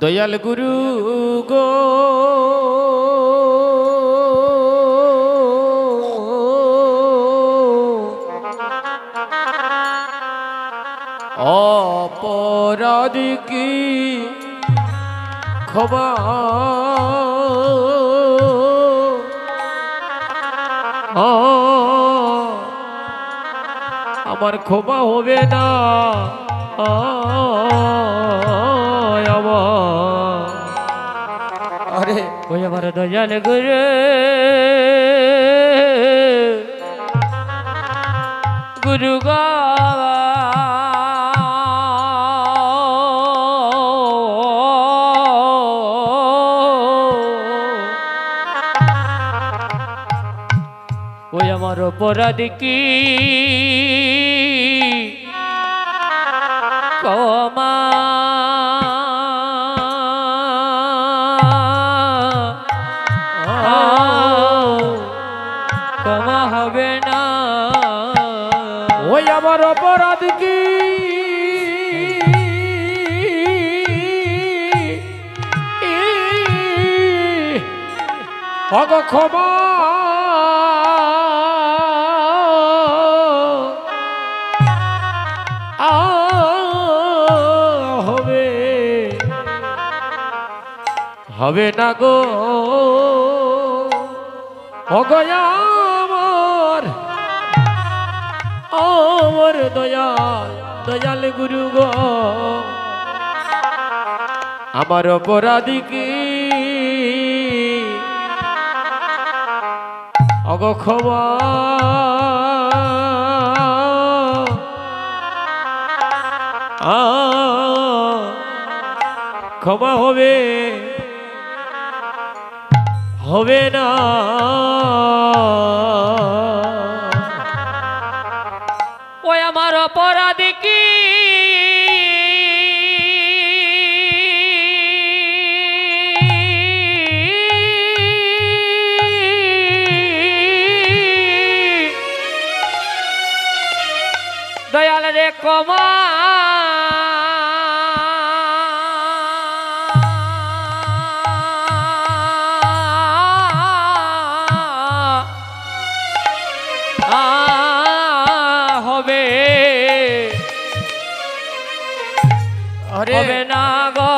দয়াল গুরু গো। অপরাধ কি? ক্ষমা। আমার ক্ষমা হবে না। আয় ওই আমার দয়াল গুরু। গুরু গাওয়া ওই আমার অপরাধ কি? কমা অগ ক্ষমা। হবে। হবে না গো। অগয়া আমার। আমার দয়াল দয়াল গুরু গো। আমার অপরাধী কি অগ ক্ষমা হবে। হবে না। ওই আমার অপরাধ কি? হবে না গো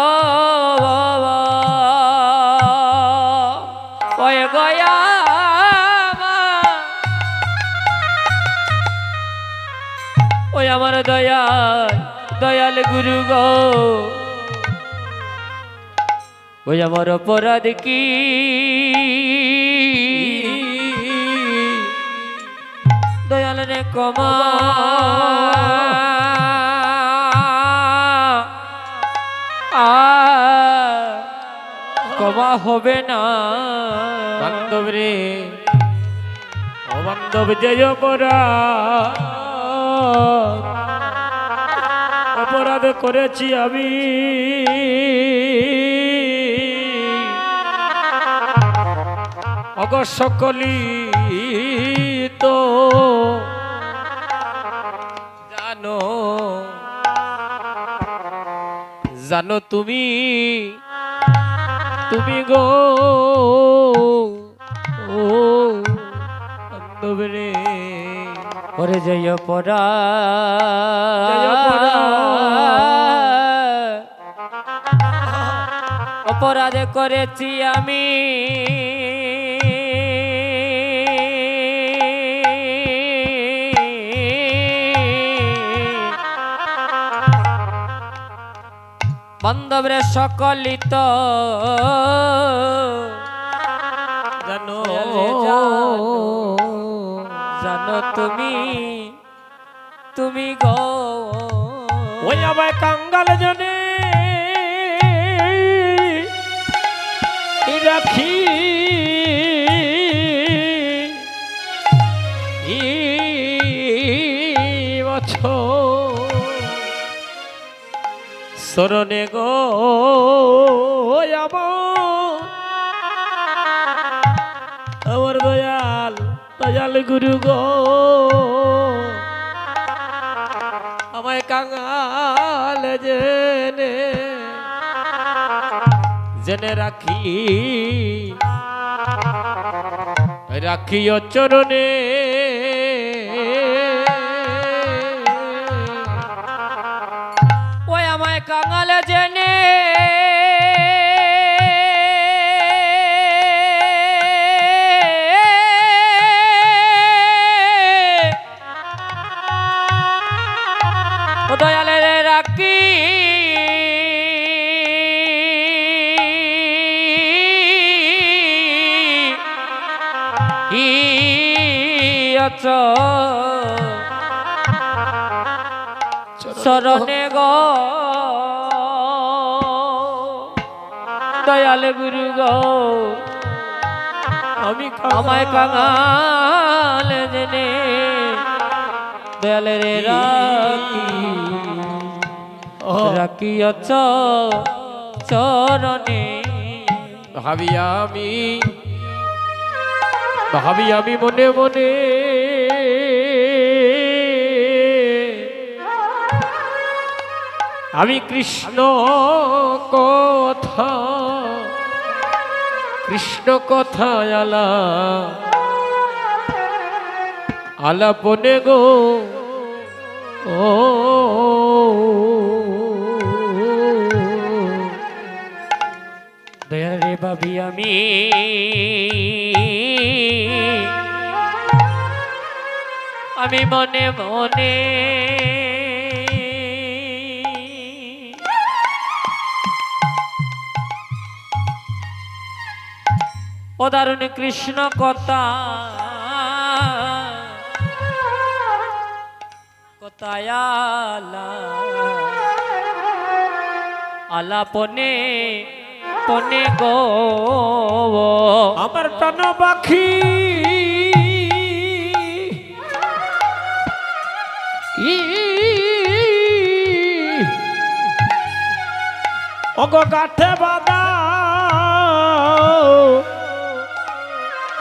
ওই গয়া ওই আমার দয়াল দয়াল গুরু গো। ওই আমার অপরাধ কি? দয়াল রে কমা কমা হবে না বান্ধব রে ও জয় অপরাধ করেছি আমি। অগ সকলি তো জানো তুমি? তুমি গো? ও রে। ওরে জয় পরা। অপরাধ করেছি আমি। বান্ধবরে সকলিত জানো জানো, তুমি তুমি গো। কাঙ্গাল জনে রাখি স্মরণে গো আমার দয়াল দয়াল গুরু গো। আমায় কাঙাল জেনে জেনে রাখি রাখিও চরণে। আমায় কাঙালে জেনে। ও দয়ালে রে রাখি শরণে গ। দয়াল গুরু গো আমি আমায় কাঙাল জেনে দয়াল রে রাখি। রাখি অচ চরণে। ভাবি আমি ভাবি আমি মনে মনে আমি কৃষ্ণ কথা কৃষ্ণ কথা আলা আলাপনে গো। ও দয়াল রে ভাবি আমি। আমি মনে মনে অদারুণ কৃষ্ণ কথা কথায়ালা আলাপনে পনে গো। আমার প্রাণ পাখি। অগ কাঠে বাদা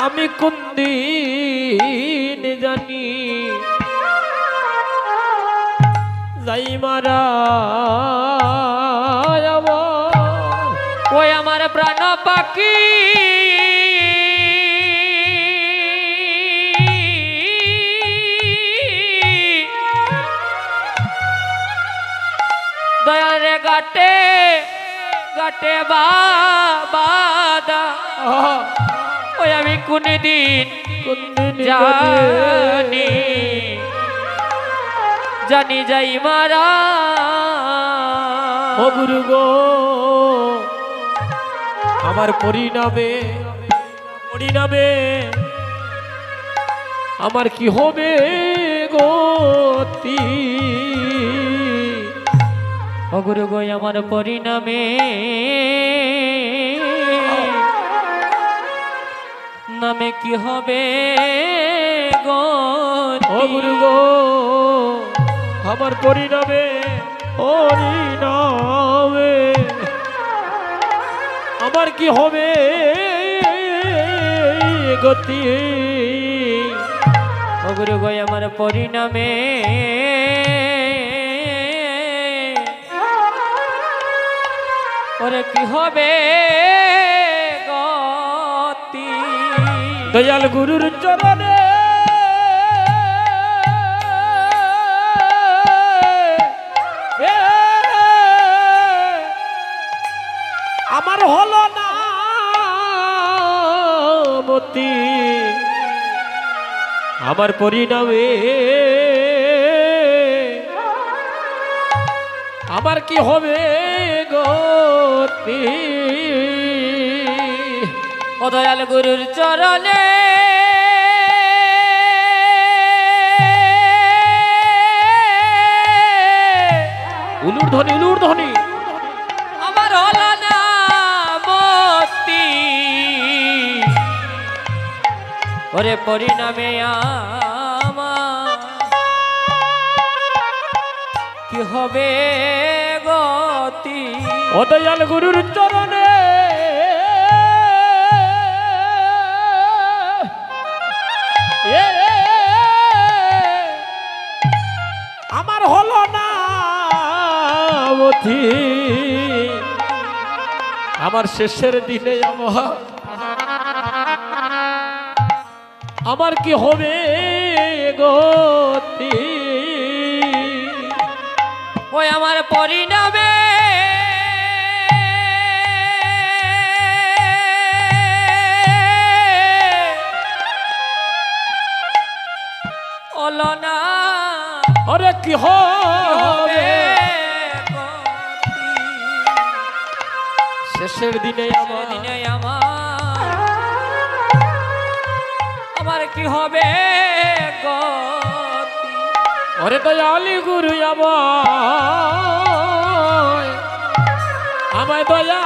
আমি কুন্দিন জানি। যাই মারা ওই আমার প্রাণ পাখি। দয়াল রে গাটে গাটে আমি কোন দিন জানি জানি যাই মারা। ও গুরু গো আমার পরিণামে পরিণামে আমার কি হবে গতি অগুরু গই আমার পরিণামে নামে কি হবে গো ও গুরু গো আমার পরিণামে পরিণামে আমার কি হবে গতি? অগুরু গই আমার পরিণামে ওরে কি হবে দয়াল গুরুর চরণে। আমার হলো না আমার পরিণামে। আমার কি হবে গতি ও দয়াল গুরুর চরণে। উলুর ধ্বনি উলুর ধ্বনি। আমার হলো মতি ওরে পরিণামে আমার। কি হবে গতি? অদয়াল গুরুর চরণে। আমার শেষের দিনে আমার আমার কি হবে গতি ওই আমার পরিণামে। অলনা। আরে কি হবে। শেষের দিনে আমার দিনে আমার। আমার কি হবে ওরে দয়ালি গুরু আমায় আমায় দয়া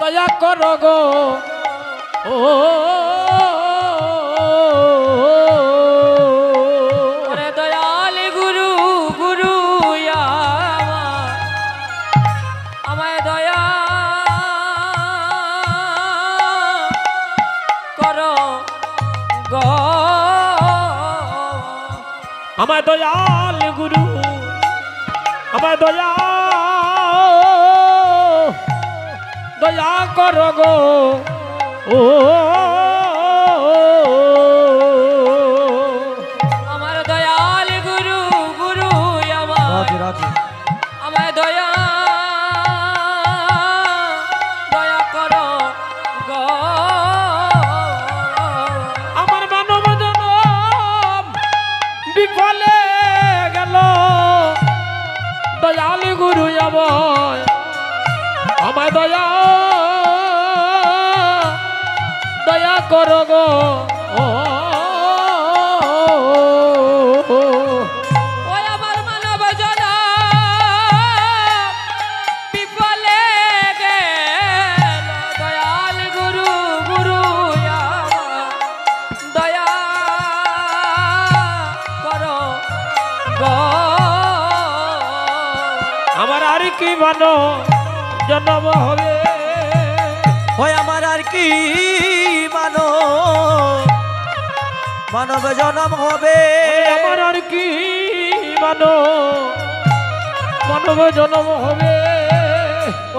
দয়া কর গো। ও আমায় দয়াল গুরু আমায় দয়া দয়া কর গো। ও আমায় দয়া দয়া করো গো। কি মানো জন্ম হবে? ওই আমার আর কি মানো? মানব জনম হবে। আমার আর কি মানো? মানব জন্ম হবে।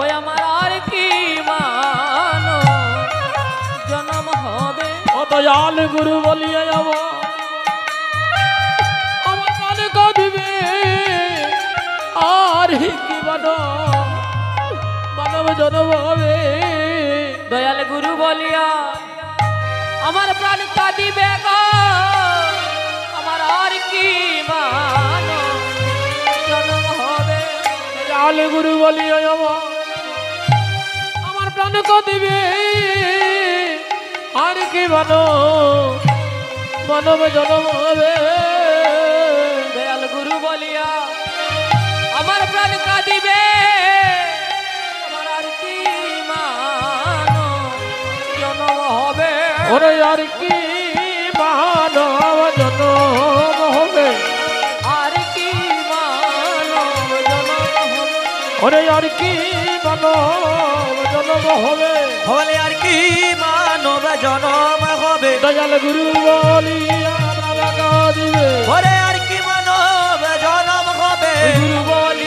ওই আমার আর কি মানো? জন্ম হবে। ও দয়াল গুরু বলিয়ে যাব। জন্ম হবে দয়াল গুরু বলিয়া আমার প্রাণ কাঁদিবে গো। আমার আর কি জন্ম হবে দয়াল গুরু বলিয়ে আমার প্রাণ কদিবে। আর কি মানো মানব জন্ম হবে ওরে আর কি মানব জন্ম হবে? আর কি মানব জন্ম হবে? ওরে আর কি মানব জন্ম হবে? হলে আর কি মানব জনম হবে? দয়াল গুরু বলিয়া বাবা দিবে ওরে আর কি মানব জনম হবে গুরু বলি